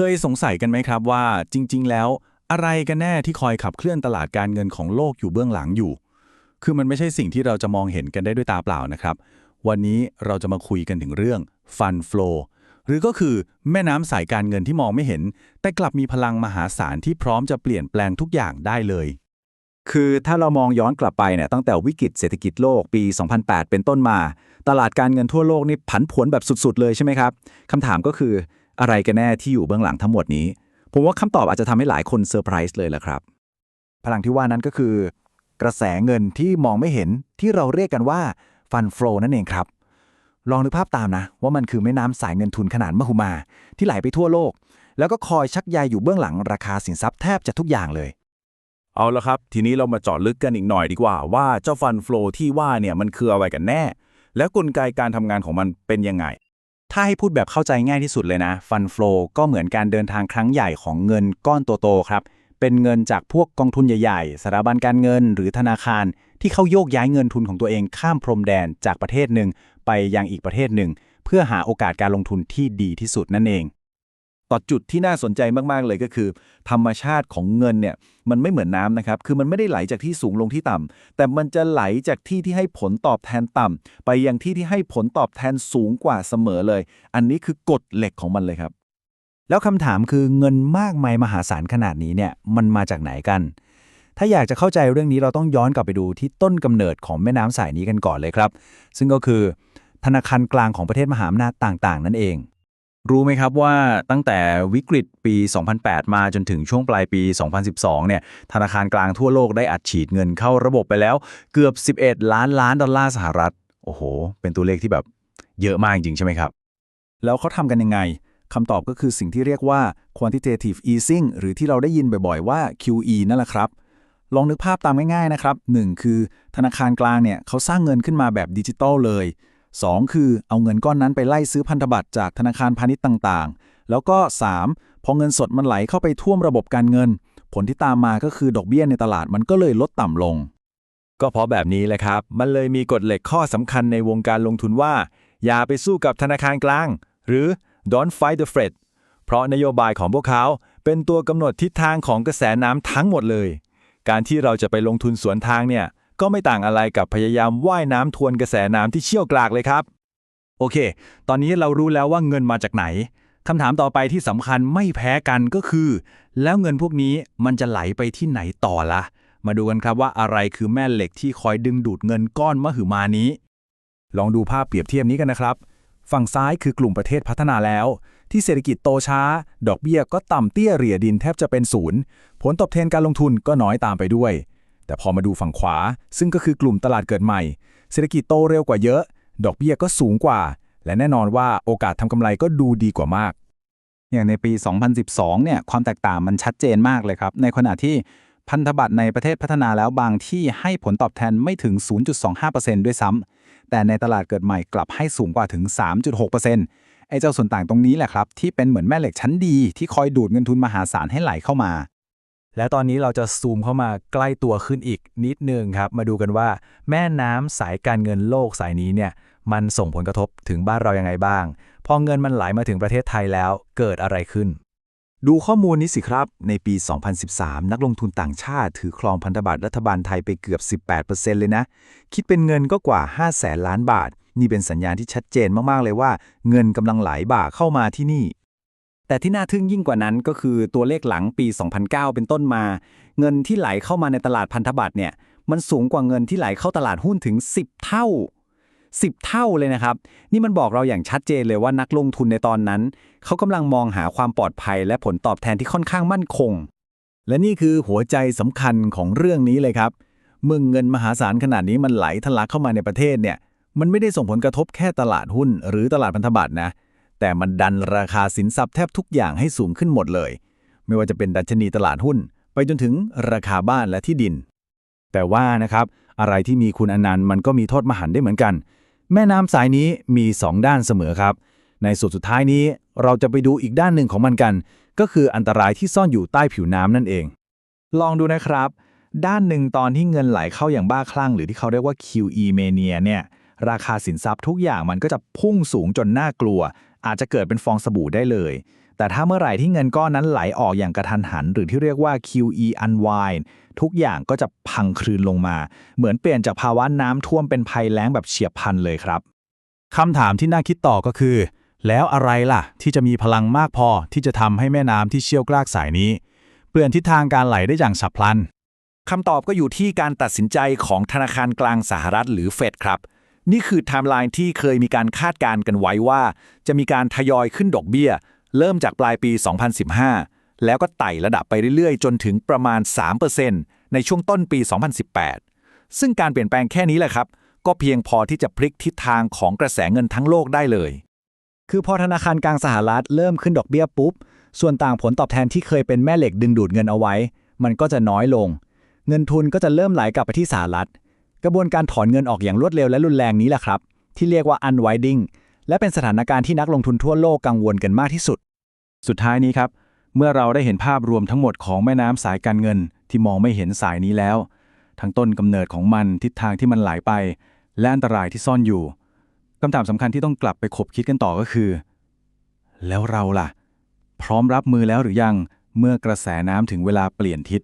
เคยสงสัยกันไหมครับว่า จริง ๆ แล้วอะไรกันแน่ที่คอยขับเคลื่อนตลาดการเงินของโลกอยู่เบื้องหลังอยู่ คือมันไม่ใช่สิ่งที่เราจะมองเห็นกันได้ด้วยตาเปล่านะครับ วันนี้เราจะมาคุยกันถึงเรื่อง Fund Flow หรือก็คือแม่น้ำสายการเงินที่มองไม่เห็น แต่กลับมีพลังมหาศาลที่พร้อมจะเปลี่ยนแปลงทุกอย่างได้เลย คือถ้าเรามองย้อนกลับไปเนี่ยตั้งแต่วิกฤตเศรษฐกิจโลกปี 2008 เป็นต้นมา ตลาดการเงินทั่วโลกนี่ผันผวนแบบสุด ๆ เลยใช่ไหมครับคำถามก็คือ อะไรกันแน่ที่อยู่เบื้องหลังทั้งหมดนี้ ผมว่าคำตอบอาจจะทำให้หลายคนเซอร์ไพรส์เลยแหละครับ พลังที่ว่านั้นก็คือ กระแสเงินที่มองไม่เห็นที่เราเรียกกันว่าฟันฟลอนั่นเองครับ ลองนึกภาพตามนะ ว่ามันคือแม่น้ำสายเงินทุนขนาดมหึมา ที่ไหลไปทั่วโลก แล้วก็คอยชักใยอยู่เบื้องหลังราคาสินทรัพย์แทบจะทุกอย่างเลยเอาละครับ ทีนี้เรามาเจาะลึกกันอีกหน่อยดีกว่า ว่าเจ้าฟันฟลอที่ว่าเนี่ยมันคืออะไรกันแน่ และกลไกการทำงานของมันเป็นยังไง ถ้าให้พูดแบบเข้าใจง่ายที่สุดเลยนะฟันฟลอก็เหมือนการเดินทางครั้งใหญ่ของเงินก้อนโตๆครับ เป็นเงินจากพวกกองทุนใหญ่ๆสถาบันการเงินหรือธนาคาร ที่เขาโยกย้ายเงินทุนของตัวเองข้ามพรมแดนจากประเทศหนึ่งไปยังอีกประเทศหนึ่ง เพื่อหาโอกาสการลงทุนที่ดีที่สุดนั่นเอง ต่อจุดที่น่าสนใจมาก ๆ เลยก็คือ ธรรมชาติของเงินเนี่ยมันไม่เหมือนน้ำนะครับ คือมันไม่ได้ไหลจากที่สูงลงที่ต่ำแต่มันจะไหลจากที่ที่ให้ผลตอบแทนต่ำไปยังที่ที่ให้ผลตอบแทนสูงกว่าเสมอเลย อันนี้คือกฎเหล็กของมันเลยครับ แล้วคำถามคือเงินมากมายมหาศาลขนาดนี้เนี่ยมันมาจากไหนกัน ถ้าอยากจะเข้าใจเรื่องนี้เราต้องย้อนกลับไปดูที่ต้นกำเนิดของแม่น้ำสายนี้กันก่อนเลยครับ ซึ่งก็คือ ธนาคารกลางของประเทศมหาอำนาจต่าง ๆ นั่นเอง รู้ไหมครับว่าตั้งแต่วิกฤตปี 2008 มาจนถึงช่วงปลายปี 2012 เนี่ย ธนาคารกลางทั่วโลกได้อัดฉีดเงินเข้าระบบไปแล้วเกือบ 11 ล้านล้านดอลลาร์สหรัฐ โอ้โห เป็นตัวเลขที่แบบเยอะมากจริงใช่ไหมครับ แล้วเขาทำกันยังไงคำตอบก็คือสิ่งที่เรียกว่า quantitative easing หรือที่เราได้ยินบ่อยๆ ว่า QE นั่นแหละครับ ลองนึกภาพตามง่ายๆ นะครับ 1 คือธนาคารกลางเนี่ยเขาสร้างเงินขึ้นมาแบบดิจิตอลเลย 2 คือเอาเงินก้อนนั้นไปไล่ซื้อพันธบัตรจากธนาคารพาณิชย์ต่างๆ แล้วก็ 3 พอเงินสดมันไหลเข้าไปท่วมระบบการเงิน ผลที่ตามมาก็คือดอกเบี้ยในตลาดมันก็เลยลดต่ำลง ก็เพราะแบบนี้แหละครับ มันเลยมีกฎเหล็กข้อสำคัญในวงการลงทุนว่า อย่าไปสู้กับธนาคารกลาง หรือ don't fight the Fed เพราะนโยบายของพวกเขาเป็นตัวกำหนดทิศทางของกระแสน้ำทั้งหมดเลย การที่เราจะไปลงทุนสวนทางเนี่ย ก็ไม่ต่างอะไรกับพยายามว่ายน้ำทวนกระแสน้ำที่เชี่ยวกรากเลยครับ โอเค ตอนนี้เรารู้แล้วว่าเงินมาจากไหนคำถามต่อไปที่สำคัญไม่แพ้กันก็คือ แล้วเงินพวกนี้มันจะไหลไปที่ไหนต่อละมาดูกันครับว่าอะไรคือแม่เหล็กที่คอยดึงดูดเงินก้อนมหึมานี้ ลองดูภาพเปรียบเทียบนี้กันนะครับ ฝั่งซ้ายคือกลุ่มประเทศพัฒนาแล้ว ที่เศรษฐกิจโตช้า ดอกเบี้ยก็ต่ำเตี้ยเรียดินแทบจะเป็นศูนย์ผลตอบแทนการลงทุนก็น้อยตามไปด้วย แต่พอมาดูฝั่งขวา ซึ่งก็คือกลุ่มตลาดเกิดใหม่ เศรษฐกิจโตเร็วกว่าเยอะ ดอกเบี้ยก็สูงกว่า และแน่นอนว่าโอกาสทำกำไรก็ดูดีกว่ามาก อย่างในปี 2012 เนี่ยความแตกต่างมันชัดเจนมากเลยครับ ในขณะที่พันธบัตรในประเทศพัฒนาแล้วบางที่ให้ผลตอบแทนไม่ถึง 0.25%ด้วยซ้ำแต่ในตลาดเกิดใหม่กลับให้สูงกว่าถึง 3.6%ไอ้เจ้าส่วนต่างตรงนี้แหละครับที่เป็นเหมือนแม่เหล็กชั้นดีที่คอยดูดเงินทุนมหาศาลให้ไหลเข้ามา และตอนนี้เราจะซูมเข้ามาใกล้ตัวขึ้นอีกนิดนึงครับ มาดูกันว่า แม่น้ำสายการเงินโลกสายนี้เนี่ยมันส่งผลกระทบถึงบ้านเรายังไงบ้าง พอเงินมันไหลมาถึงประเทศไทยแล้วเกิดอะไรขึ้น ดูข้อมูลนี้สิครับ ในปี 2013 นักลงทุนต่างชาติ ถือครองพันธบัตรรัฐบาลไทยไปเกือบ 18%เลยนะ คิดเป็นเงินก็กว่า5แสนล้านบาท นี่เป็นสัญญาณที่ชัดเจนมากๆเลยว่า เงินกำลังไหลบ่าเข้ามาที่นี่ แต่ที่น่าทึ่งยิ่งกว่านั้นก็คือตัวเลขหลังปี 2009 เป็นต้นมา เงินที่ไหลเข้ามาในตลาดพันธบัตรเนี่ยมันสูงกว่าเงินที่ไหลเข้าตลาดหุ้นถึง 10 เท่า 10 เท่าเลยนะครับ นี่มันบอกเราอย่างชัดเจนเลยว่านักลงทุนในตอนนั้น เขากำลังมองหาความปลอดภัยและผลตอบแทนที่ค่อนข้างมั่นคง และนี่คือหัวใจสำคัญของเรื่องนี้เลยครับ เมื่อเงินมหาศาลขนาดนี้มันไหลทะลักเข้ามาในประเทศเนี่ยมันไม่ได้ส่งผลกระทบแค่ตลาดหุ้น หรือตลาดพันธบัตรนะ แต่มันดันราคาสินทรัพย์แทบทุกอย่างให้สูงขึ้นหมดเลย ไม่ว่าจะเป็นดัชนีตลาดหุ้น ไปจนถึงราคาบ้านและที่ดิน แต่ว่านะครับ อะไรที่มีคุณอนันต์มันก็มีโทษมหันต์ได้เหมือนกัน แม่น้ำสายนี้มี 2 ด้านเสมอครับ ในสุดสุดท้ายนี้เราจะไปดูอีกด้านหนึ่งของมันกัน ก็คืออันตรายที่ซ่อนอยู่ใต้ผิวน้ำนั่นเอง ลองดูนะครับ ด้านหนึ่งตอนที่เงินไหลเข้าอย่างบ้าคลั่ง หรือที่เขาเรียกว่า QE mania เนี่ยราคาสินทรัพย์ทุกอย่างมันก็จะพุ่งสูงจนน่ากลัว อาจจะเกิดเป็นฟองสบู่ได้เลย แต่ถ้าเมื่อไหร่ที่เงินก้อนนั้นไหลออกอย่างกระทันหัน หรือที่เรียกว่า QE unwind ทุกอย่างก็จะพังคลืนลงมา เหมือนเปลี่ยนจากภาวะน้ำท่วมเป็นภัยแล้งแบบเฉียบพลันเลยครับคำถามที่น่าคิดต่อก็คือ แล้วอะไรล่ะ ที่จะมีพลังมากพอที่จะทำให้แม่น้ำที่เชี่ยวกรากสายนี้ เปลี่ยนทิศทางการไหลได้อย่างฉับพลันคำตอบก็อยู่ที่การตัดสินใจของธนาคารกลางสหรัฐหรือเฟดครับ นี่คือไทม์ไลน์ที่เคยมีการคาดการณ์กันไว้ว่า จะมีการทยอยขึ้นดอกเบี้ย เริ่มจากปลายปี 2015 แล้วก็ไต่ระดับไปเรื่อยๆ จนถึงประมาณ 3%ในช่วงต้นปี 2018 ซึ่งการเปลี่ยนแปลงแค่นี้แหละครับ ก็เพียงพอที่จะพลิกทิศทางของกระแสเงินทั้งโลกได้เลย คือพอธนาคารกลางสหรัฐเริ่มขึ้นดอกเบี้ยปุ๊บ ส่วนต่างผลตอบแทนที่เคยเป็นแม่เหล็กดึงดูดเงินเอาไว้ มันก็จะน้อยลง เงินทุนก็จะเริ่มไหลกลับไปที่สหรัฐ กระบวนการถอนเงินออกอย่างรวดเร็วและรุนแรงนี้แหละครับ ที่เรียกว่า unwinding และเป็นสถานการณ์ที่นักลงทุนทั่วโลกกังวลกันมากที่สุด สุดท้ายนี้ครับ เมื่อเราได้เห็นภาพรวมทั้งหมดของแม่น้ำสายการเงิน ที่มองไม่เห็นสายนี้แล้ว ทั้งต้นกำเนิดของมันทิศทางที่มันไหลไป และอันตรายที่ซ่อนอยู่คำถามสำคัญที่ต้องกลับไปคบคิดกันต่อก็คือ แล้วเราล่ะ พร้อมรับมือแล้วหรือยังเมื่อกระแสน้ำถึงเวลาเปลี่ยนทิศ